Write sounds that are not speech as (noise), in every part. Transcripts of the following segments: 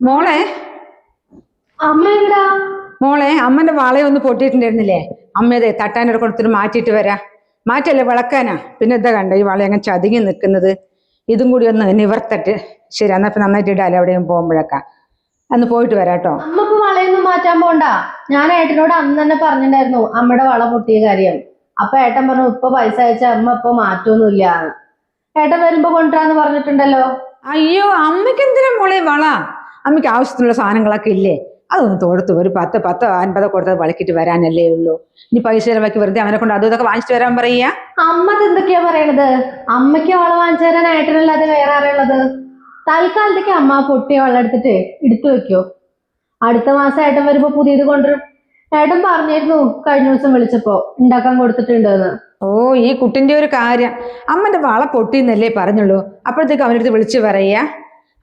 മോളെ? മോളെ അമ്മന്റെ വളയൊന്ന് പൊട്ടിയിട്ടുണ്ടായിരുന്നില്ലേ? അമ്മയതെ തട്ടാനൊരു കൊടുത്തിട്ട് മാറ്റിയിട്ട് വരാ. മാറ്റല്ലേ വിളക്കാനാ? പിന്നെ എന്താ കണ്ട ഈ വള അങ്ങനെ ചതുങ്ങി നിൽക്കുന്നത്? ഇതും കൂടി ഒന്ന് നിവർത്തിട്ട്. ശരി എന്നാ ഇപ്പൊ നന്നായിട്ട് ഇടാലോ എവിടെയും പോകുമ്പോഴൊക്കെ. അന്ന് പോയിട്ട് വരാട്ടോ അമ്മയ്ക്ക് അമ്മ ഇപ്പൊ വളയൊന്നും മാറ്റാൻ പോണ്ട. ഞാൻ ഏട്ടനോട് അന്ന് തന്നെ പറഞ്ഞിട്ടുണ്ടായിരുന്നു അമ്മയുടെ വള പൊട്ടിയ കാര്യം. അപ്പൊ ഏട്ടൻ പറഞ്ഞു ഇപ്പൊ പൈസ അയച്ച അമ്മ ഇപ്പൊ മാറ്റൊന്നുമില്ല. ഏട്ടൻ വരുമ്പോ കൊണ്ടുവരാന്ന് പറഞ്ഞിട്ടുണ്ടല്ലോ. അയ്യോ അമ്മയ്ക്ക് എന്തിനാ മോളെ വള? അമ്മയ്ക്ക് ആവശ്യത്തിനുള്ള സാധനങ്ങളൊക്കെ ഇല്ലേ? അതൊന്ന് തോടത്ത് ഒരു പത്ത് പത്ത് അൻപത് കൊടുത്തത് വളക്കിട്ട് വരാനല്ലേ ഉള്ളൂ. ഇനി പൈസ ചിലവാക്കി വെറുതെ അവനെ കൊണ്ട് അതും ഇതൊക്കെ വാങ്ങിച്ചിട്ട് വരാൻ പറയാ അമ്മ എന്തൊക്കെയാ പറയണത്? അമ്മയ്ക്ക് അവളെ വാങ്ങിച്ചു തരാൻ ഏട്ടനല്ലാതെ വേറെ ആരുള്ളത് തൽക്കാലത്തേക്ക് അമ്മ പൊട്ടി പൊട്ടിയ വെള്ളം എടുത്തിട്ട് എടുത്തു വെക്കോ. അടുത്ത മാസം ഏട്ടൻ വരുമ്പോ പുതിയത് കൊണ്ടുവരും. ഏട്ടൻ പറഞ്ഞിരുന്നു കഴിഞ്ഞ ദിവസം വിളിച്ചപ്പോ ഉണ്ടാക്കാൻ കൊടുത്തിട്ടുണ്ടെന്ന്. ഓ ഈ കുട്ടിന്റെ ഒരു കാര്യം. അമ്മന്റെ വള പൊട്ടിന്നല്ലേ പറഞ്ഞുള്ളൂ. അപ്പോഴത്തേക്ക് അവനടുത്ത് വിളിച്ചു പറയാ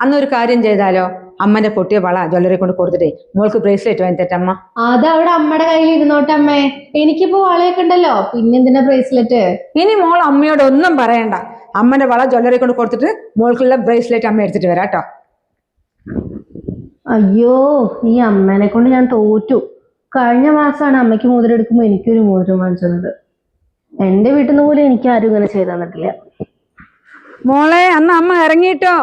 അന്ന് ഒരു കാര്യം ചെയ്താലോ? അമ്മന്റെ പൊട്ടിയ വള ജ്വല്ലറി കൊണ്ട് കൊടുത്തിട്ടേ. മോൾക്ക് ബ്രേസ്ലെറ്റ് വാങ്ങി അത് അവിടെ അമ്മയുടെ കയ്യിൽ ഇരുന്നോട്ടെ അമ്മേ. എനിക്കിപ്പോ വളയൊക്കെ ഉണ്ടല്ലോ. പിന്നെന്തിനാ ബ്രേസ്ലെറ്റ് ഇനി മോൾ അമ്മയോട് ഒന്നും പറയണ്ട. അമ്മന്റെ വള ജ്വല്ലറി കൊണ്ട് കൊടുത്തിട്ട് മോൾക്കുള്ള ബ്രേസ്ലെറ്റ് അമ്മ എടുത്തിട്ട് വരാം കേട്ടോ. അയ്യോ ഈ അമ്മേനെ കൊണ്ട് ഞാൻ തോറ്റു. കഴിഞ്ഞ മാസമാണ് അമ്മയ്ക്ക് മോതിരം എടുക്കുമ്പോൾ എനിക്കൊരു മോതിരം വാങ്ങിച്ചത് എന്റെ വീട്ടിൽ നിന്ന് പോലും എനിക്ക് ആരും ഇങ്ങനെ ചെയ്തു തന്നിട്ടില്ല. മോളെ അന്ന് അമ്മ ഇറങ്ങിയിട്ടോ?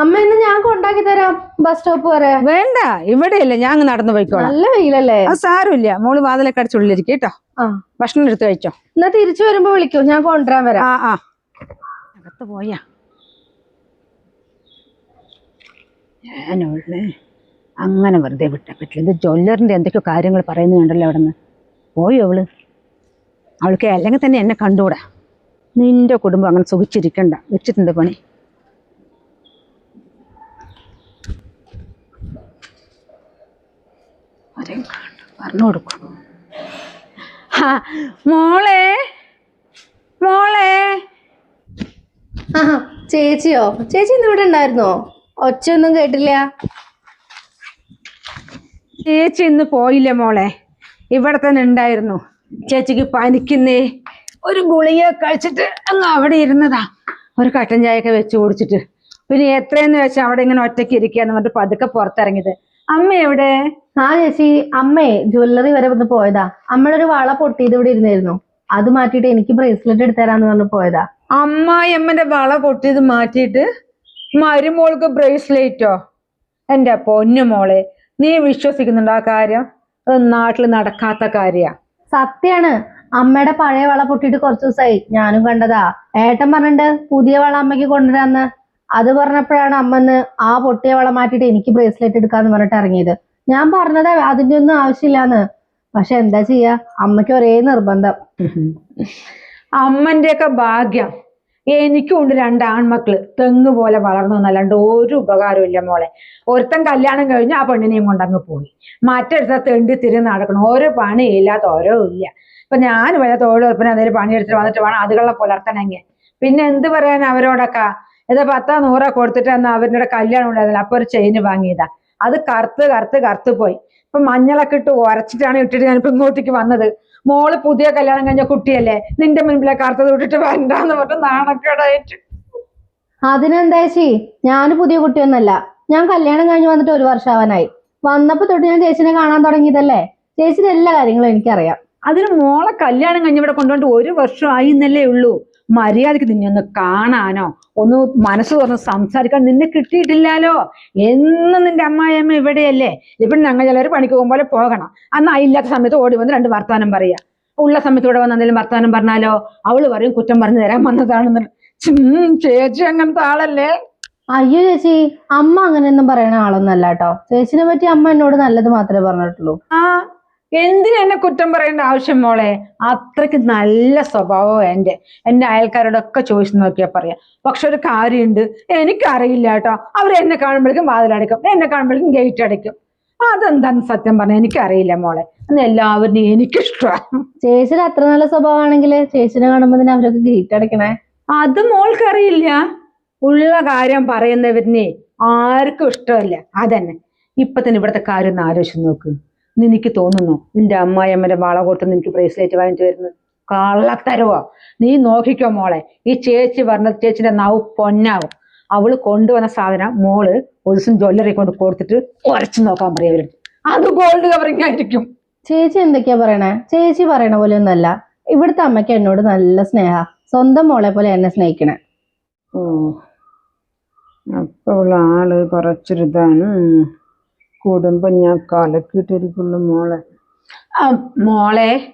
അമ്മ ഇന്ന് ഞാൻ കൊണ്ടാക്കി തരാം. ബസ് സ്റ്റോപ്പ് വരെ. വേണ്ട ഇവിടെയല്ലേ ഞാൻ അങ്ങ് നടന്നു പോയിക്കോളാം. നല്ല വെയിലല്ലേ? അത് സാരമില്ല മോൾ വാതിലൊക്കെ അടിച്ചുള്ളിരിക്കും കേട്ടോ. ഭക്ഷണം എടുത്ത് കഴിച്ചോ? എന്നാ തിരിച്ചു വരുമ്പോ വിളിക്കൂ ഞാൻ കൊണ്ടുവരാൻ വരാം. ആ ആ. അകത്ത് പോയാ. ഞാനവളെ അങ്ങനെ വെറുതെ വിട്ടാൻ പറ്റില്ല. ഇത് ജ്വല്ലറിന്റെ എന്തൊക്കെയോ കാര്യങ്ങൾ പറയുന്നുണ്ടല്ലോ അവിടെ നിന്ന് പോയോ അവൾ. അവൾക്ക് അല്ലെങ്കിൽ തന്നെ എന്നെ കണ്ടുകൂടാ. നിന്റെ കുടുംബം അങ്ങനെ സുഖിച്ചിരിക്കണ്ട. വെച്ചിട്ടുണ്ട് പണി? പറഞ്ഞു കൊടുക്കും മോളെ മോളെ. ആ ചേച്ചിയോ? ചേച്ചി ഇന്ന് ഇവിടെ ഉണ്ടായിരുന്നോ? ഒച്ചയൊന്നും കേട്ടില്ല. ചേച്ചി ഇന്ന് പോയില്ല മോളെ. ഇവിടെ തന്നെ ഉണ്ടായിരുന്നു. ചേച്ചിക്ക് പനിക്കുന്നേ. ഒരു ഗുളിക കഴിച്ചിട്ട് അങ്ങ് അവിടെ ഇരുന്നതാ. ഒരു കട്ടൻ ചായയൊക്കെ വെച്ച് കുടിച്ചിട്ട്. പിന്നെ എത്രയെന്ന് വെച്ചാൽ അവിടെ ഇങ്ങനെ ഒറ്റയ്ക്ക് ഇരിക്കാന്ന് പറഞ്ഞിട്ട് പതുക്കെ പുറത്തിറങ്ങിയത്. അമ്മ എവിടെ? ആ ചേച്ചി അമ്മേ ജ്വല്ലറി വരെ വന്ന് പോയതാ. അമ്മയുടെ ഒരു വള പൊട്ടിയത് ഇവിടെ ഇരുന്നായിരുന്നു. അത് മാറ്റിയിട്ട് എനിക്ക് ബ്രേസ്ലെറ്റ് എടുത്തരാന്ന് പറഞ്ഞു പോയതാ. അമ്മായിയമ്മന്റെ വള പൊട്ടിയത് മാറ്റിയിട്ട് മരുമോൾക്ക് ബ്രേസ്ലെറ്റോ? എന്റെ പൊന്നു മോളെ നീ വിശ്വസിക്കുന്നുണ്ടോ ആ കാര്യം? അത് നാട്ടിൽ നടക്കാത്ത കാര്യാ. സത്യാണ്. അമ്മയുടെ പഴയ വള പൊട്ടിയിട്ട് കുറച്ച് ദിവസമായി ഞാനും കണ്ടതാ. ഏട്ടൻ പറഞ്ഞിട്ട് പുതിയ വള അമ്മയ്ക്ക് കൊണ്ടുവരാന്ന്. അത് പറഞ്ഞപ്പോഴാണ് അമ്മന്ന് ആ പൊട്ടിയ വള മാറ്റിയിട്ട് എനിക്ക് ബ്രേസ്ലെറ്റ് എടുക്കാന്ന് പറഞ്ഞിട്ട് ഇറങ്ങിയത്. ഞാൻ പറഞ്ഞത് അതിന്റെ ഒന്നും ആവശ്യമില്ലാന്ന്. പക്ഷെ എന്താ ചെയ്യാ? അമ്മയ്ക്ക് ഒരേ നിർബന്ധം. അമ്മന്റെ ഒക്കെ ഭാഗ്യം. എനിക്കും ഉണ്ട് രണ്ട് ആൺമക്കൾ. തെങ്ങ് പോലെ വളർന്നു എന്നല്ലാണ്ട് ഒരു ഉപകാരം ഇല്ല മോളെ. ഒരുത്തൻ കല്യാണം കഴിഞ്ഞ് ആ പെണ്ണിനെയും കൊണ്ടങ്ങ് പോയി. മറ്റൊരുത്ത തെണ്ടി തിരിഞ്ഞ് നടക്കണം. ഓരോ പണിയില്ലാത്ത ഓരോ ഇല്ല. ഇപ്പൊ ഞാൻ വല്ല തൊഴിലുറപ്പിന് എന്തെങ്കിലും പണിയെടുത്തിട്ട് വന്നിട്ട് വേണം അതുകളെ പുലർത്തണമെങ്കിൽ. പിന്നെ എന്ത് പറയാൻ അവരോടൊക്കെ? ഇത് പത്താ നൂറ കൊടുത്തിട്ട് അന്ന് അവരുടെ കല്യാണം ഉണ്ടായിരുന്നില്ല. അപ്പൊ ഒരു ചെയിന് വാങ്ങിയതാ. അത് കറുത്ത് കറുത്ത് കറുത്ത് പോയി. ഇപ്പൊ മഞ്ഞളൊക്കെ ഇട്ട് ഉരച്ചിട്ടാണ് ഇട്ടിട്ട് ഞാനിപ്പോ ഇങ്ങോട്ടേക്ക് വന്നത്. മോൾ പുതിയ കല്യാണം കഴിഞ്ഞ കുട്ടിയല്ലേ? നിന്റെ മുൻപിലെ കറുത്തത് ഇട്ടിട്ട് വരണ്ടെന്ന് പറഞ്ഞ നാണക്കേടായിട്ട് അതിനെന്താ ചേച്ചി? ഞാൻ പുതിയ കുട്ടിയൊന്നല്ല. ഞാൻ കല്യാണം കഴിഞ്ഞ് വന്നിട്ട് ഒരു വർഷാവാനായി. വന്നപ്പോ തൊട്ട് ഞാൻ ചേച്ചിനെ കാണാൻ തുടങ്ങിയതല്ലേ? ചേച്ചിയുടെ എല്ലാ കാര്യങ്ങളും എനിക്കറിയാം. അതിന് മോളെ കല്യാണം കഴിഞ്ഞ് ഇവിടെ കൊണ്ടുപോയിട്ട് ഒരു വർഷം ആയി എന്നല്ലേ ഉള്ളൂ. മര്യാദയ്ക്ക് നിന്നെ ഒന്ന് കാണാനോ ഒന്ന് മനസ്സ് തുറന്ന് സംസാരിക്കാൻ നിന്നെ കിട്ടിയിട്ടില്ലല്ലോ. എന്നും നിന്റെ അമ്മായിയമ്മ ഇവിടെയല്ലേ? ഇപ്പം ഞങ്ങൾ ചിലർ പണിക്ക് പോകുമ്പോലെ പോകണം. അന്ന് അയില്ലാത്ത സമയത്ത് ഓടി വന്ന് രണ്ട് വർത്താനം പറയാ. ഉള്ള സമയത്ത് ഇവിടെ വന്ന് എന്തെങ്കിലും വർത്താനം പറഞ്ഞാലോ? അവൾ പറയും കുറ്റം പറഞ്ഞു തരാൻ വന്നതാണെന്ന്. ചേച്ചി അങ്ങനത്തെ ആളല്ലേ? അയ്യോ ചേച്ചി അമ്മ അങ്ങനെയൊന്നും പറയണ ആളൊന്നല്ല കേട്ടോ. ചേച്ചിനെ പറ്റി അമ്മ എന്നോട് നല്ലത് മാത്രമേ പറഞ്ഞിട്ടുള്ളൂ. ആ എന്തിനാ എന്നെ കുറ്റം പറയേണ്ട ആവശ്യം മോളെ? അത്രയ്ക്ക് നല്ല സ്വഭാവം എന്റെ. എന്റെ അയൽക്കാരോടൊക്കെ ചോദിച്ചു നോക്കിയാൽ പറയാം. പക്ഷെ ഒരു കാര്യമുണ്ട്. എനിക്കറിയില്ല കേട്ടോ. അവർ എന്നെ കാണുമ്പോഴേക്കും വാതിലടയ്ക്കും എന്നെ കാണുമ്പോഴേക്കും ഗേറ്റ് അടയ്ക്കും. അതെന്താന്ന് സത്യം പറഞ്ഞ എനിക്കറിയില്ല മോളെ. അന്ന് എല്ലാവരും എനിക്കിഷ്ടമാണ് ചേച്ചിയുടെ അത്ര നല്ല സ്വഭാവമാണെങ്കിൽ ചേച്ചിനെ കാണുമ്പോൾ തന്നെ അവരൊക്കെ ഗേറ്റ് അടയ്ക്കണേ. അത് മോൾക്കറിയില്ല. ഉള്ള കാര്യം പറയുന്നവരിനെ ആർക്കും ഇഷ്ടമല്ല. അതന്നെ. ഇപ്പൊ തന്നെ ഇവിടുത്തെ കാര്യം ഒന്ന് ആലോചിച്ച് നോക്ക്. നിനക്ക് തോന്നുന്നു നിന്റെ അമ്മായിയമ്മന്റെ വള കൊടുത്ത് നിനക്ക് ബ്രേസ്ലെറ്റ് വാങ്ങിച്ചു വരുന്നത് കള്ളത്തരവോ. നീ നോക്കിക്കോ മോളെ ഈ ചേച്ചി പറഞ്ഞ ചേച്ചിന്റെ നാവ് പൊന്നാവും. അവൾ കൊണ്ടുവന്ന സാധനം മോൾ ഒരു ദിവസം ജ്വല്ലറി കൊണ്ട് കൊടുത്തിട്ട് ഉരച്ചു നോക്കാൻ പറയാ അവരുടെ അത് ഗോൾഡ് കവറിങ് ആയിരിക്കും. ചേച്ചി എന്തൊക്കെയാ പറയണേ? ചേച്ചി പറയണ പോലെ ഒന്നല്ല. ഇവിടുത്തെ അമ്മയ്ക്ക് എന്നോട് നല്ല സ്നേഹ. സ്വന്തം മോളെ പോലെ എന്നെ സ്നേഹിക്കണേ. ഓ അപ്പോൾ ആൾ കുറച്ചൊരിതാണ്. കുടുംബം ഞാൻ കലക്കിയിട്ടിരിക്കുള്ളൂ മോളെ. ആ, മോളെ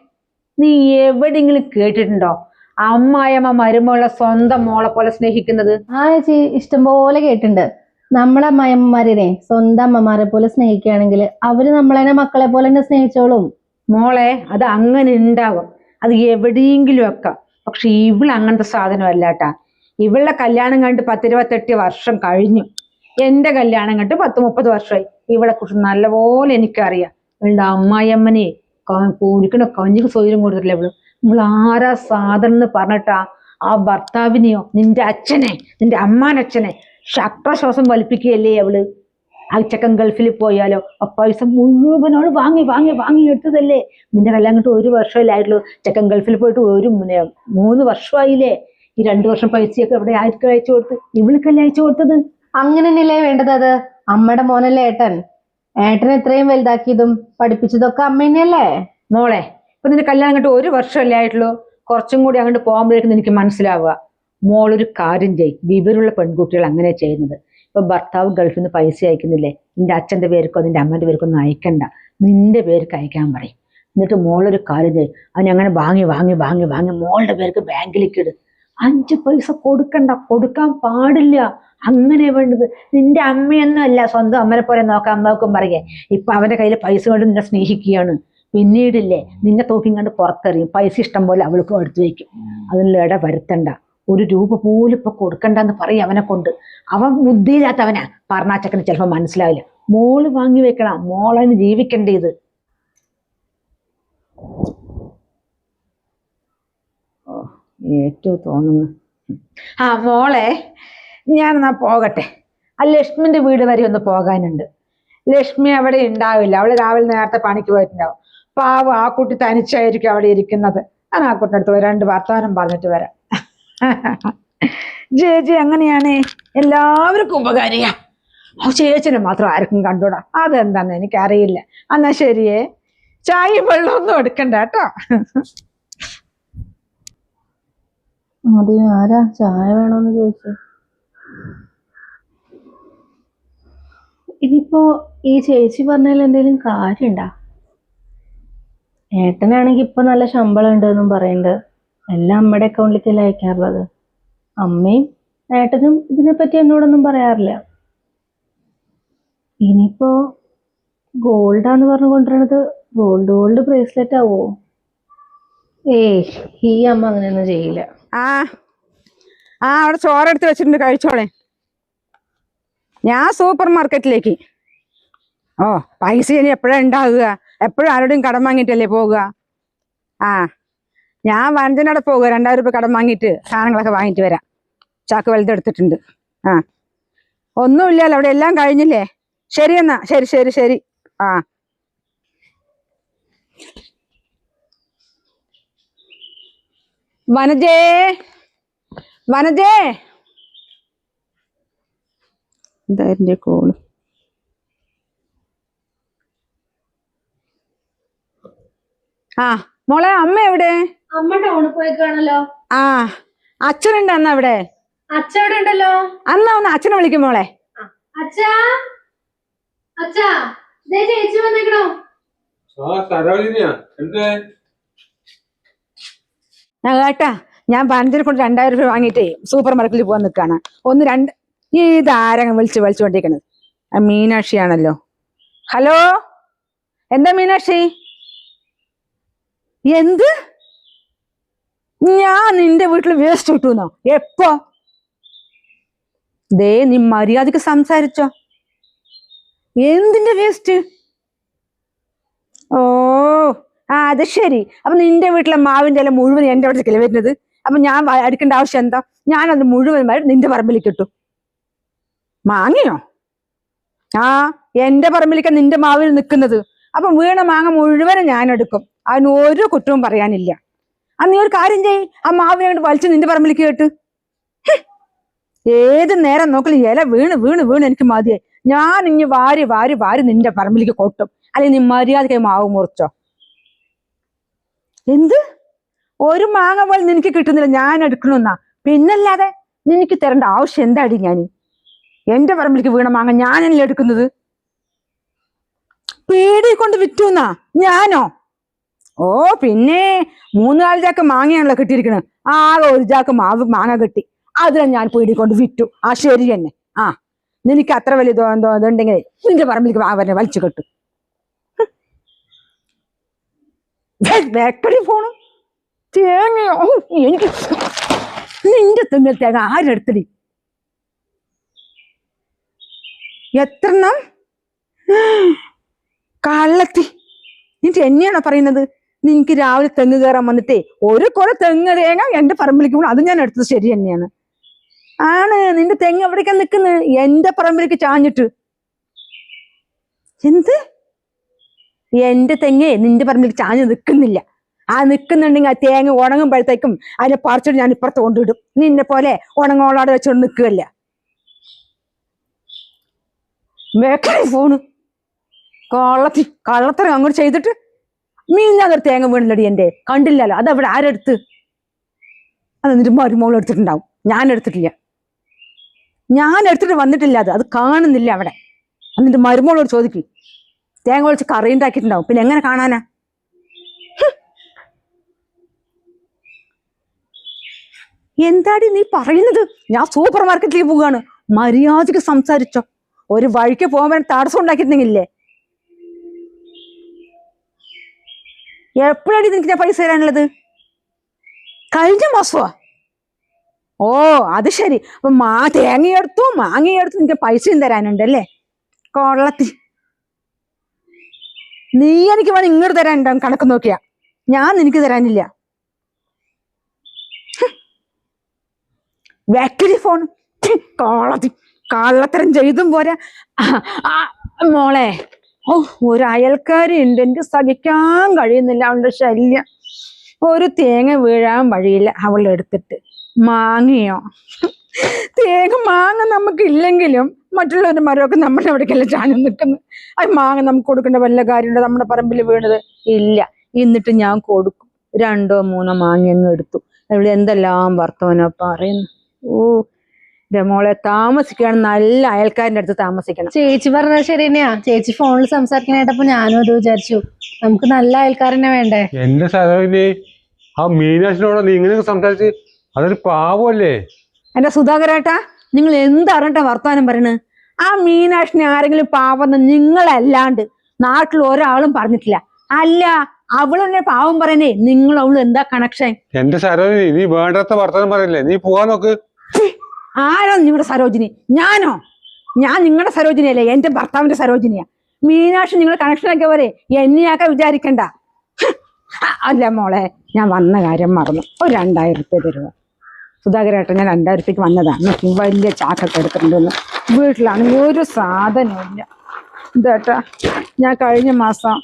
നീ എവിടെങ്കിലും കേട്ടിട്ടുണ്ടോ? അമ്മായിയമ്മ മരുമോളെ സ്വന്തം മോളെ പോലെ സ്നേഹിക്കുന്നത്. ആ ചേച്ചി ഇഷ്ടംപോലെ കേട്ടിട്ടുണ്ട്. നമ്മളെ അമ്മയമ്മമാരെ സ്വന്തം അമ്മമാരെ പോലെ സ്നേഹിക്കുകയാണെങ്കിൽ അവർ നമ്മളെ മക്കളെ പോലെ തന്നെ സ്നേഹിച്ചോളും. മോളെ അത് അങ്ങനെ ഉണ്ടാവും. അത് എവിടെയെങ്കിലും ഒക്കെ. പക്ഷെ ഇവിളങ്ങനത്തെ അങ്ങനത്തെ അല്ലാട്ടാ കേട്ടാ. ഇവളുടെ കല്യാണം കണ്ട് പത്തിരുപത്തെട്ട് വർഷം കഴിഞ്ഞു. എന്റെ കല്യാണം കണ്ടിട്ട് പത്ത് മുപ്പത് വർഷമായി ഇവളെ കുറിച്ച് നല്ലപോലെ എനിക്കറിയാം. ഇവളുടെ അമ്മായിയമ്മനെ കുടിക്കണ കഞ്ഞിക്ക് സൗകര്യം കൊടുത്തിട്ടില്ല ഇവൾ. ഇവൾ ആരാ സാധനം എന്ന് പറഞ്ഞിട്ടാ ആ ഭർത്താവിനെയോ നിന്റെ അച്ഛനെ നിന്റെ അമ്മാനച്ഛനെ ശക്തശ്വാസം വലിപ്പിക്കുകയല്ലേ അവൾ? അച്ചക്കൻ ചെക്കൻ ഗൾഫിൽ പോയാലോ ആ പൈസ മുഴുവനോട് വാങ്ങി വാങ്ങി വാങ്ങി എടുത്തതല്ലേ? നിന്റെ കല്യാണം കിട്ടും ഒരു വർഷമല്ലായിട്ടുള്ളൂ ചെക്കൻ ഗൾഫിൽ പോയിട്ട് ഒരു മുന്നെ- മൂന്ന് വർഷമായില്ലേ? ഈ രണ്ടു വർഷം പൈസയൊക്കെ എവിടെ ആയിരിക്കും അയച്ചു കൊടുത്ത് ഇവൾക്കല്ലേ അയച്ചു കൊടുത്തത്? അങ്ങനെ തന്നെയല്ലേ വേണ്ടത് അത്? അമ്മയുടെ മോനല്ലേ ഏട്ടൻ. ഏട്ടൻ എത്രയും വലുതാക്കിയതും പഠിപ്പിച്ചതൊക്കെ അമ്മ തന്നെയല്ലേ? മോളെ ഇപ്പൊ നിന്റെ കല്യാണം കിട്ടും ഒരു വർഷമല്ലേ ആയിട്ടുള്ളൂ? കുറച്ചും കൂടി അങ്ങോട്ട് പോകുമ്പോഴേക്കും എനിക്ക് മനസ്സിലാവുക. മോളൊരു കാര്യം ചെയ്യും വിവരമുള്ള പെൺകുട്ടികൾ അങ്ങനെ ചെയ്യുന്നത്. ഇപ്പൊ ഭർത്താവ് ഗൾഫിൽ നിന്ന് പൈസ അയക്കുന്നില്ലേ? നിന്റെ അച്ഛന്റെ പേർക്കോ നിന്റെ അമ്മന്റെ പേർക്കോ ഒന്നും അയക്കണ്ട. നിന്റെ പേർക്ക് അയക്കാൻ പറയും. എന്നിട്ട് മോളൊരു കാര്യം ചെയ്യും അവൻ അങ്ങനെ വാങ്ങി വാങ്ങി വാങ്ങി വാങ്ങി മോളുടെ പേർക്ക് ബാങ്കിലേക്ക് ഇട്. അഞ്ച് പൈസ കൊടുക്കണ്ട. കൊടുക്കാൻ പാടില്ല. അങ്ങനെ വേണ്ടത്. നിന്റെ അമ്മയൊന്നും അല്ല സ്വന്തം അമ്മനെ പോലെ നോക്കാൻ അമ്മക്കും പറയേ ഇപ്പൊ അവന്റെ കയ്യിൽ പൈസ കൊണ്ട് നിന്നെ സ്നേഹിക്കുകയാണ്. പിന്നീടില്ലേ നിന്നെ തോക്കി കണ്ട് പുറത്തെറിയും. പൈസ ഇഷ്ടം പോലെ അവൾക്കും എടുത്തു വയ്ക്കും. അതിനുള്ള ഇട വരുത്തണ്ട. ഒരു രൂപ പോലും ഇപ്പൊ കൊടുക്കണ്ടെന്ന് പറയും അവനെ കൊണ്ട്. അവൻ ബുദ്ധിയില്ലാത്തവനാ. പറഞ്ഞാച്ചക്കന് ചിലപ്പോൾ ചിലപ്പോ മനസ്സിലാവില്ല. മോൾ വാങ്ങി വെക്കണം മോളതിന് ജീവിക്കേണ്ടത് ഓ ഏറ്റവും തോന്നുന്നു. ആ മോളെ ഞാനെന്നാ പോകട്ടെ? ആ ലക്ഷ്മിന്റെ വീട് വരെ ഒന്ന് പോകാനുണ്ട്. ലക്ഷ്മി അവിടെ ഉണ്ടാവില്ല. അവൾ രാവിലെ നേരത്തെ പണിക്ക് പോയിട്ടുണ്ടാവും. പാവം ആ കുട്ടി തനിച്ചായിരിക്കും അവിടെ ഇരിക്കുന്നത്. ഞാൻ ആ കുട്ടിനടുത്ത് പോയി രണ്ട് വർത്തമാനം പറഞ്ഞിട്ട് വരാം. (laughs) ചേച്ചി അങ്ങനെയാണ് എല്ലാവർക്കും ഉപകാരിയാ. ഓ ചേച്ചിനെ മാത്രം ആർക്കും കണ്ടൂടാ അതെന്താന്ന് എനിക്കറിയില്ല. എന്നാ ശരിയേ. ചായയും വെള്ളമൊന്നും എടുക്കണ്ട കേട്ടോ. ആരാ ചായ വേണോന്ന് ചോദിച്ചു? ഇനിയിപ്പോ ഈ ചേച്ചി പറഞ്ഞതിൽ എന്തെങ്കിലും കാര്യണ്ടാ ഏട്ടനാണെങ്കി ഇപ്പൊ നല്ല ശമ്പളം ഉണ്ടെന്നും പറയുന്നുണ്ട്. എല്ലാം അമ്മയുടെ അക്കൗണ്ടിലേക്കല്ലേ അയക്കാറുള്ളത്. അമ്മയും ഏട്ടനും ഇതിനെപ്പറ്റി എന്നോടൊന്നും പറയാറില്ല. ഇനിയിപ്പോ ഗോൾഡാന്ന് പറഞ്ഞു കൊണ്ടുവരണത് ഗോൾഡ് ഗോൾഡ് ബ്രേസ്ലെറ്റ് ആവോ ഏയ് ഈ അമ്മ അങ്ങനെയൊന്നും ചെയ്യില്ല. ആ. ആ അവിടെ ചോറെടുത്ത് വെച്ചിട്ടുണ്ട്. കഴിച്ചോളെ. ഞാൻ സൂപ്പർ മാർക്കറ്റിലേക്ക്. ഓ പൈസ ഇനി എപ്പോഴാ ഉണ്ടാവുക? എപ്പോഴും ആരോടും കടം വാങ്ങിയിട്ടല്ലേ പോകുക? ആ ഞാൻ വഞ്ചനയുടെ പോകുക. രണ്ടായിരം രൂപ കടം വാങ്ങിയിട്ട് സാധനങ്ങളൊക്കെ വാങ്ങിയിട്ട് വരാം. ചാക്ക് വലുതെടുത്തിട്ടുണ്ട് ആ. ഒന്നുമില്ലല്ലോ അവിടെ എല്ലാം കഴിഞ്ഞില്ലേ? ശരി എന്നാ. ശരി ശരി ശരി. ആ. വനജേ. വനജേ? എന്തായിരുന്നു കോൾ ആ മോളെ അമ്മ എവിടെ? അമ്മ ടൗണിൽ പോയിക്കാണല്ലോ ആ അച്ഛനുണ്ട് അന്ന് അവിടെ. അച്ഛ അവിടെ ഉണ്ടല്ലോ. അന്ന് ഒന്ന് അച്ഛനെ വിളിക്കും മോളെ. അച്ഛാ അച്ഛാ ദേ ചേച്ചി വന്നേക്കണോ? ആ സരോജിനിയാ എന്തേ? ഞാൻ കേട്ടാ. ഞാൻ പഞ്ചിനെ കൊണ്ട് രണ്ടായിരം രൂപ വാങ്ങിയിട്ടേ സൂപ്പർ മാർക്കറ്റിൽ പോകാൻ നിൽക്കുകയാണ് ഒന്ന് രണ്ട് ഈ ഇതാരങ്ങ് വിളിച്ച് വിളിച്ചുകൊണ്ടിരിക്കണത് മീനാക്ഷിയാണല്ലോ. ഹലോ? എന്താ മീനാക്ഷി? എന്ത്? ഞാൻ നിന്റെ വീട്ടിൽ വേസ്റ്റ് ഇട്ടുന്നോ എപ്പോ? ദേ നീ മര്യാദയ്ക്ക് സംസാരിച്ചോ. എന്തിന്റെ വേസ്റ്റ്? ഓ ആ അത് ശരി. അപ്പൊ നിന്റെ വീട്ടിലെ മാവിന്റെ ഇല മുഴുവൻ എന്റെ അവിടെ വരുന്നത്? അപ്പൊ ഞാൻ എടുക്കേണ്ട ആവശ്യം എന്താ? ഞാൻ അത് മുഴുവൻ നിന്റെ പറമ്പിലേക്ക് ഇട്ടു. മാങ്ങയോ? ആ എന്റെ പറമ്പിലേക്ക് നിന്റെ മാവിൽ നിൽക്കുന്നത്. അപ്പൊ വീണ മാങ്ങ മുഴുവനും ഞാൻ എടുക്കും അതിന് ഒരു കുറ്റവും പറയാനില്ല. ആ നീ ഒരു കാര്യം ചെയ്യ് ആ മാവിനെ അങ്ങോട്ട് വലിച്ചു നിന്റെ പറമ്പിലേക്ക് കേട്ട് ഏത് നേരം നോക്കലും ഇല വീണ് വീണ് വീണ് എനിക്ക് മതിയായി. ഞാൻ ഇനി വാരി വാരി വാരി നിന്റെ പറമ്പിലേക്ക് കൊട്ടും. അല്ലെങ്കിൽ നീ മര്യാദയ്ക്ക് മാവ് മുറിച്ചോ. എന്ത്? ഒരു മാങ്ങ പോലെ നിനക്ക് കിട്ടുന്നില്ല ഞാൻ എടുക്കണമെന്നാ പിന്നല്ലാതെ നിനക്ക് തരേണ്ട ആവശ്യം എന്താടി ഞാൻ എന്റെ പറമ്പിലേക്ക് വീണ മാങ്ങ ഞാനല്ലേ എടുക്കുന്നത്? പേടി കൊണ്ട് വിറ്റുന്നാ ഞാനോ? ഓ പിന്നെ മൂന്നാൽ നാല് ചാക്ക് മാങ്ങയാണല്ലോ കിട്ടിയിരിക്കണത് ആകെ ഒരു ചാക്ക് മാവ് മാങ്ങ കിട്ടി. അതിനെ ഞാൻ പേടി കൊണ്ട് വിറ്റു. ആ ശരി തന്നെ ആ നിനക്ക് അത്ര വലിയ ഇതുണ്ടെങ്കിൽ നിന്റെ പറമ്പിലേക്ക് മാവനെ വലിച്ചു കെട്ടു. ഫോണും എനിക്ക് നിന്റെ തെങ്ങിൽ തേങ്ങ ആരെടുത്തടി? എത്രണ്ണം? കള്ളത്തി. നിന്റെ എന്നെയാണോ പറയുന്നത്? നിനക്ക് രാവിലെ തെങ്ങ് കയറാൻ വന്നിട്ടേ ഒരു കുറെ തെങ്ങ് തേങ്ങ എന്റെ പറമ്പിലേക്ക് വീണു അത് ഞാൻ എടുത്തത് ശരി തന്നെയാണ്. ആണ് നിന്റെ തെങ്ങ് എവിടേക്കാ നിക്കുന്നത് എന്റെ പറമ്പിലേക്ക് ചാഞ്ഞിട്ട്. എന്ത്? എന്റെ തെങ്ങേ നിന്റെ പറമ്പിലേക്ക് ചാഞ്ഞ് നിൽക്കുന്നില്ല. ആ നിൽക്കുന്നുണ്ടെങ്കിൽ ആ തേങ്ങ ഉണങ്ങുമ്പോഴത്തേക്കും അതിനെ പറിച്ചിട്ട് ഞാൻ ഇപ്പുറത്ത് കൊണ്ടിടും. നിന്നെ പോലെ ഉണങ്ങോളാട് വെച്ചോണ്ട് നിൽക്കുകയല്ല ഫോണ്. കള്ളത്തി കള്ളത്തരം അങ്ങോട്ട് ചെയ്തിട്ട് മീഞ്ഞാതൊരു തേങ്ങ വീണില്ലടി എന്റെ കണ്ടില്ലല്ലോ. അത് അതവിടെ ആരെടുത്ത്? അത് എന്നിട്ട് മരുമോൾ എടുത്തിട്ടുണ്ടാവും. ഞാൻ എടുത്തിട്ടില്ല. ഞാൻ എടുത്തിട്ട് വന്നിട്ടില്ല അത്. അത് കാണുന്നില്ല അവിടെ. എന്നിട്ട് മരുമോളോട് ചോദിക്കും. തേങ്ങ വിളിച്ച് കറി ഉണ്ടാക്കിയിട്ടുണ്ടാവും. പിന്നെ എങ്ങനെ കാണാനാ? എന്താടി നീ പറയുന്നത്? ഞാൻ സൂപ്പർ മാർക്കറ്റിലേക്ക് പോവുകയാണ്. മര്യാദയ്ക്ക് സംസാരിച്ചോ. ഒരു വഴിക്ക് പോകാൻ തടസ്സം ഉണ്ടാക്കിയിട്ടുണ്ടെങ്കിലേ എപ്പോഴാണ് നിനക്ക് ഞാൻ പൈസ തരാനുള്ളത്? കഴിഞ്ഞ മാസമാ? ഓ അത് ശരി. അപ്പൊ മാ തേങ്ങയെടുത്തു മാങ്ങയെടുത്തു നിനക്ക് പൈസയും തരാനുണ്ട് അല്ലേ? കൊള്ളത്തി. നീ എനിക്ക് വേണം ഇങ്ങോട്ട് തരാനുണ്ടാവും കണക്ക് നോക്കിയാ. ഞാൻ നിനക്ക് തരാനില്ല. വെക്കടി ഫോൺ കോളത്തി കള്ളത്തരം ചെയ്തും പോരാ. മോളെ ഓ ഒരു അയൽക്കാരുണ്ട് എനിക്ക് സഹിക്കാൻ കഴിയുന്നില്ല അവളുടെ ശല്യം. ഒരു തേങ്ങ വീഴാൻ വഴിയില്ല അവളുടെ എടുത്തിട്ട്. മാങ്ങയോ? തേങ്ങ മാങ്ങ നമുക്ക് ഇല്ലെങ്കിലും മറ്റുള്ളവരുടെ മരമൊക്കെ നമ്മുടെ അവിടേക്കല്ലേ ചാഞ്ഞു നിൽക്കുന്നു അത് മാങ്ങ നമുക്ക് കൊടുക്കേണ്ട വല്ല കാര്യമുണ്ടോ? നമ്മുടെ പറമ്പിൽ വീണത്? ഇല്ല. എന്നിട്ട് ഞാൻ കൊടുക്കും. രണ്ടോ മൂന്നോ മാങ്ങ അങ്ങ് എടുത്തു. ഇവിടെ എന്തെല്ലാം വർത്തമാനോ പറയുന്നു. ഓ എന്റെ മോളെ താമസിക്കണം നല്ല അയൽക്കാരന്റെ അടുത്ത് താമസിക്കണം. ചേച്ചി പറഞ്ഞത് ശരി തന്നെയാ. ചേച്ചി ഫോണിൽ സംസാരിക്കാനായിട്ടപ്പോ ഞാനും അത് വിചാരിച്ചു. നമുക്ക് നല്ല അയൽക്കാരനെ വേണ്ടേ? എന്റെ സരോജിനി ആ മീനാശിനോട് നീ ഇങ്ങനെ സംസാരിച്ച് അതൊരു പാവല്ലേ? എന്റെ സുധാകരേട്ടാ നിങ്ങൾ എന്തറിഞ്ഞിട്ടാ വർത്താനം പറയണ്? ആ മീനാക്ഷിനെ ആരെങ്കിലും പാവെന്ന് നിങ്ങളല്ലാണ്ട് നാട്ടിൽ ഒരാളും പറഞ്ഞിട്ടില്ല. അല്ല അവളെന്നെ പാവം പറയണേ. നിങ്ങൾ അവൾ എന്താ കണക്ഷൻ എന്റെ സരോജിനി നീ വേണ്ടാത്ത വർത്തമാനം പറയല്ലേ? നീ പോവാൻ നോക്ക്. ആരാ നിങ്ങളുടെ സരോജിനി? ഞാനോ? ഞാൻ നിങ്ങളുടെ സരോജിനിയല്ലേ? എന്റെ ഭർത്താവിന്റെ സരോജിനിയാ. മീനാക്ഷി നിങ്ങൾ കണക്ഷൻ വരെ എന്നെയാക്കാൻ വിചാരിക്കണ്ട. അല്ല മോളെ ഞാൻ വന്ന കാര്യം മറന്നു. ഒരു രണ്ടായിരം റുപ്യ തരുക സുധാകരേട്ടൻ ഞാൻ രണ്ടായിരം റുപ്യക്ക് വന്നതാണ്. വലിയ ചാക്കൊക്കെ എടുത്തിട്ടുണ്ടെന്ന്. വീട്ടിലാണെങ്കിൽ ഒരു സാധനമില്ല ഇതേട്ടാ ഞാൻ കഴിഞ്ഞ മാസം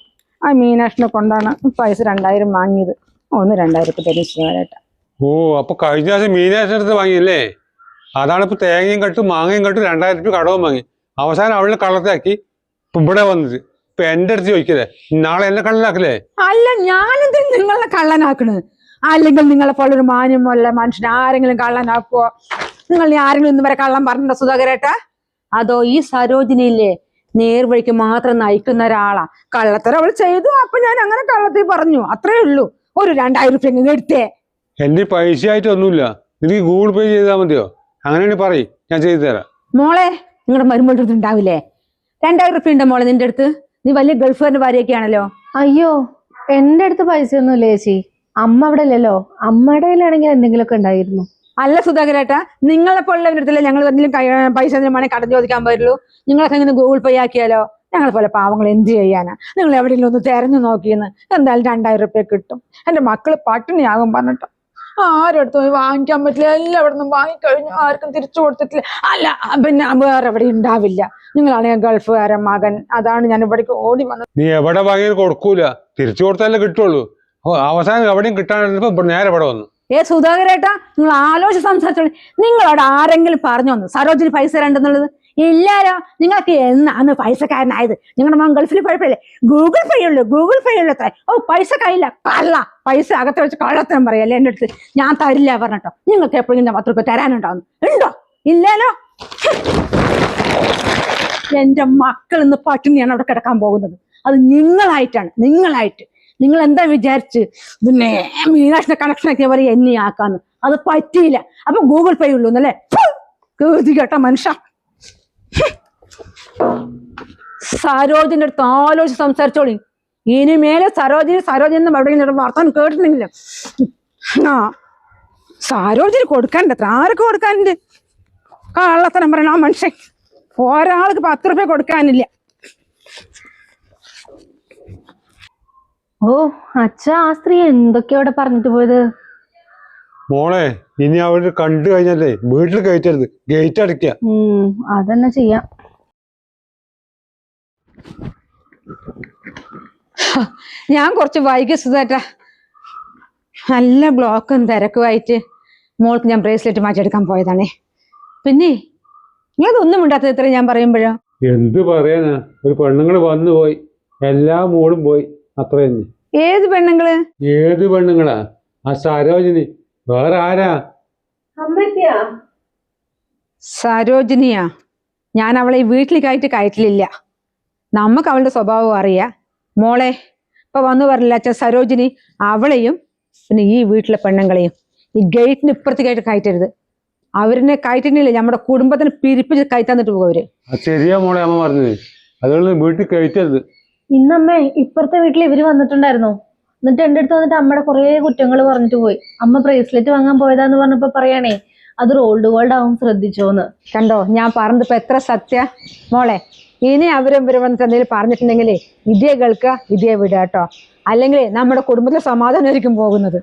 ആ മീനാക്ഷിനെ കൊണ്ടാണ് പൈസ രണ്ടായിരം വാങ്ങിയത്. ഒന്ന് രണ്ടായിരം റുപ്യ തരും സുധാകരേട്ട ഓ അപ്പൊ കഴിഞ്ഞ മാസം മീനാശിന്റെ അടുത്ത് വാങ്ങിയല്ലേ? അതാണ് ഇപ്പൊ തേങ്ങയും കെട്ടും മാങ്ങയും കെട്ടും രണ്ടായിരം രൂപ കടവും വാങ്ങി. അവസാനം അവളെ കള്ളത്താക്കി ഇവിടെ വന്നത്. ഇപ്പൊ എന്റെ അടുത്ത് ചോദിക്കല്ലേ നാളെ എന്നെ കള്ളനാക്കില്ലേ? അല്ല ഞാനെന്ത് നിങ്ങളെ കള്ളനാക്കണ്? അല്ലെങ്കിൽ നിങ്ങളെ പോലെ ഒരു മാന്യമല്ല മനുഷ്യൻ ആരെങ്കിലും കള്ളനാക്കുവോ നിങ്ങൾ ആരെങ്കിലും ഇന്ന് വരെ കള്ളം പറഞ്ഞിട്ടുണ്ടോ സുധാകരേട്ട? അതോ ഈ സരോജിനിയില്ലേ? നേർവഴിക്ക് മാത്രം നയിക്കുന്ന ഒരാളാ. കള്ളത്തരം അവൾ ചെയ്തു അപ്പൊ ഞാൻ അങ്ങനെ കള്ളത്തിൽ പറഞ്ഞു. അത്രേ ഉള്ളൂ. ഒരു രണ്ടായിരം റുപ്യ എടുത്തേ. എന്റെ പൈസ ആയിട്ടൊന്നുമില്ല നിനക്ക് ഗൂഗിൾ പേ ചെയ്താൽ മതിയോ? അങ്ങനെയാണെങ്കിൽ പറയും ഞാൻ ചെയ്തു തരാം മോളെ നിങ്ങളുടെ മരുമകളുടെ അടുത്ത് ഉണ്ടാവില്ലേ? രണ്ടായിരം റുപ്യ ഉണ്ടോ മോളെ നിന്റെ അടുത്ത്? നീ വലിയ ഗൾഫുകാരന്റെ ഭാര്യയൊക്കെ ആണല്ലോ അയ്യോ എന്റെ അടുത്ത് പൈസ ഒന്നും ഇല്ലേ ചേച്ചി. അമ്മ അവിടെ ഇല്ലല്ലോ. അമ്മയുടെ കയ്യിലാണെങ്കിൽ എന്തെങ്കിലുമൊക്കെ ഉണ്ടായിരുന്നു. അല്ല സുധാകരേട്ടാ നിങ്ങളെ പോലുള്ളവരുടെ അടുത്തല്ലേ ഞങ്ങൾ എന്തെങ്കിലും പൈസ എന്തെങ്കിലും വേണേൽ കടം ചോദിക്കാൻ പറ്റുള്ളൂ നിങ്ങളൊക്കെ ഇങ്ങനെ ഗൂഗിൾ പേ ആക്കിയാലോ? ഞങ്ങളെ പോലെ പാവങ്ങൾ എന്ത് ചെയ്യാനാ? നിങ്ങൾ എവിടെയെങ്കിലും ഒന്ന് തെരഞ്ഞു നോക്കിയെന്ന്. എന്തായാലും രണ്ടായിരം റുപ്യ കിട്ടും. എന്റെ മക്കൾ പട്ടിണിയാകും പറഞ്ഞിട്ട്. ആരും അടുത്ത് പോയി വാങ്ങിക്കാൻ പറ്റില്ല. എല്ലാം അവിടെ നിന്നും വാങ്ങിക്കഴിഞ്ഞു. ആർക്കും തിരിച്ചു കൊടുത്തിട്ടില്ല. അല്ല പിന്നെ വേറെ എവിടെ ഉണ്ടാവില്ല. നിങ്ങളാണെങ്കിൽ ഗൾഫുകാരൻ മകൻ. അതാണ് ഞാൻ ഇവിടേക്ക് ഓടി വന്നത്. നീ എവിടെ വാങ്ങിയത് കൊടുക്കൂല. തിരിച്ചു കൊടുത്താലേ കിട്ടുള്ളൂ. അവസാനം എവിടെയും ഇവിടെ നേരെ ഇവിടെ വന്നു. ഏ സുധാകരേട്ടാ നിങ്ങൾ ആലോചിച്ച് സംസാരിച്ചോളി. നിങ്ങളോട് ആരെങ്കിലും പറഞ്ഞു വന്നു. സരോജിനി പൈസ തരണ്ടെന്നുള്ളത്? ഇല്ലാലോ നിങ്ങൾക്ക് എന്നാണ് പൈസക്കാരനായത്? നിങ്ങളുടെ മകൻ ഗൾഫിൽ കുഴപ്പമില്ലേ ഗൂഗിൾ പേ ഉള്ളു ഗൂഗിൾ പേ ഉള്ളു അത്ര. ഓ പൈസ കയ്യില്ല കള്ള. പൈസ അകത്ത് വെച്ച് കള്ളത്തരം പറയല്ലേ എന്റെ അടുത്ത്. ഞാൻ തരില്ല പറഞ്ഞിട്ടോ. നിങ്ങൾക്ക് എപ്പോഴും ഞാൻ പത്ത് രൂപ തരാനുണ്ടാവുന്നു ഉണ്ടോ? ഇല്ലാലോ എന്റെ മക്കൾ ഇന്ന് പട്ടിണിയാണ് അവിടെ കിടക്കാൻ പോകുന്നത്. അത് നിങ്ങളായിട്ടാണ് നിങ്ങളായിട്ട്. നിങ്ങൾ എന്താ വിചാരിച്ച്? പിന്നെ മീനാക്ഷിനെ കണക്ഷൻ ആക്കിയ പോലെ എന്നെ ആക്കാന്ന് അത് പറ്റിയില്ല. അപ്പൊ ഗൂഗിൾ പേ ഉള്ളൂ എന്നല്ലേ കേട്ട മനുഷ്യ. സരോജിന്റെ അടുത്ത് ആലോചിച്ച് സംസാരിച്ചോളി. ഇനി മേലെ സരോജിനി സരോജിനി എന്ന് എവിടെയെങ്കിലും വർത്താനം കേട്ടിട്ടുണ്ടെങ്കിലോ? ആ. സരോജിനി കൊടുക്കാനുണ്ട് എത്ര? ആർക്ക് കൊടുക്കാനുണ്ട്? കള്ളത്തനം പറയണ ആ മനുഷ്യൻ. ഒരാൾക്ക് പത്ത് റുപ്യ കൊടുക്കാനില്ല. ഓ അച്ഛ ആ സ്ത്രീ എന്തൊക്കെയാ അവിടെ പറഞ്ഞിട്ട് പോയത്? മോളെ ഇനി അവർ കണ്ടു കഴിഞ്ഞല്ലേ വീട്ടിൽ കയറ്റരുത്. ഗേറ്റ് അടയ്ക്കുക ഉം അതന്നെ ചെയ്യാം. ഞാൻ കുറച്ച് വൈകി സുധാറ്റ നല്ല ബ്ലോക്കും തിരക്കുമായിട്ട് മോൾക്ക് ഞാൻ ബ്രേസ്ലെറ്റ് മാറ്റിയെടുക്കാൻ പോയതാണേ. പിന്നെ നിങ്ങളതൊന്നും ഉണ്ടാത്ത ഇത്ര ഞാൻ പറയുമ്പോഴോ? എന്ത് പറയാനാ? ഒരു പെണ്ണുങ്ങൾ വന്നു പോയി എല്ലാ മൂടും പോയി. അത്ര തന്നെ ഏത് പെണ്ണുങ്ങൾ? ഏത് പെണ്ണുങ്ങളാ? ആ സരോജിനി. വേറെ ആരാ സരോജിനിയ. സരോജിനിയാ ഞാൻ അവളെ ഈ വീട്ടിലേക്കായിട്ട് കയറ്റിലില്ല നമുക്ക് അവളുടെ സ്വഭാവം അറിയാ. മോളെ ഇപ്പൊ വന്നു പറഞ്ഞില്ല അച്ഛൻ സരോജിനി അവളെയും പിന്നെ ഈ വീട്ടിലെ പെണ്ണുങ്ങളെയും ഈ ഗേറ്റിന് ഇപ്പുറത്തേക്കായിട്ട് കയറ്റരുത്. അവരിനെ കയറ്റണില്ലേ നമ്മുടെ കുടുംബത്തിന് പിരിപ്പിച്ച് കയറ്റാന്നിട്ട് പോകും അവർ. ശരിയാ മോളെ അമ്മ പറഞ്ഞത്. അതുകൊണ്ട് വീട്ടിൽ കയറ്റരുത്. ഇന്നമ്മേ ഇപ്പുറത്തെ വീട്ടിൽ ഇവർ വന്നിട്ടുണ്ടായിരുന്നോ. എന്നിട്ട് എന്റെ അടുത്ത് വന്നിട്ട് അമ്മയുടെ കുറേ കുറ്റങ്ങൾ പറഞ്ഞിട്ട് പോയി. അമ്മ ബ്രേസ്ലെറ്റ് വാങ്ങാൻ പോയതാന്ന് പറഞ്ഞപ്പോ പറയണേ അത് റോൾഡ് ഗോൾഡ് ആവും ശ്രദ്ധിച്ചോന്ന്. കണ്ടോ? ഞാൻ പറഞ്ഞത് ഇപ്പൊ എത്ര സത്യ? മോളെ ഇനി അവരും ഇവരും വന്നിട്ട് എന്തെങ്കിലും പറഞ്ഞിട്ടുണ്ടെങ്കിൽ ഇതേ കേൾക്കുക ഇതേ വിടുക കേട്ടോ. അല്ലെങ്കിൽ നമ്മുടെ കുടുംബത്തിലെ സമാധാനമായിരിക്കും പോകുന്നത്.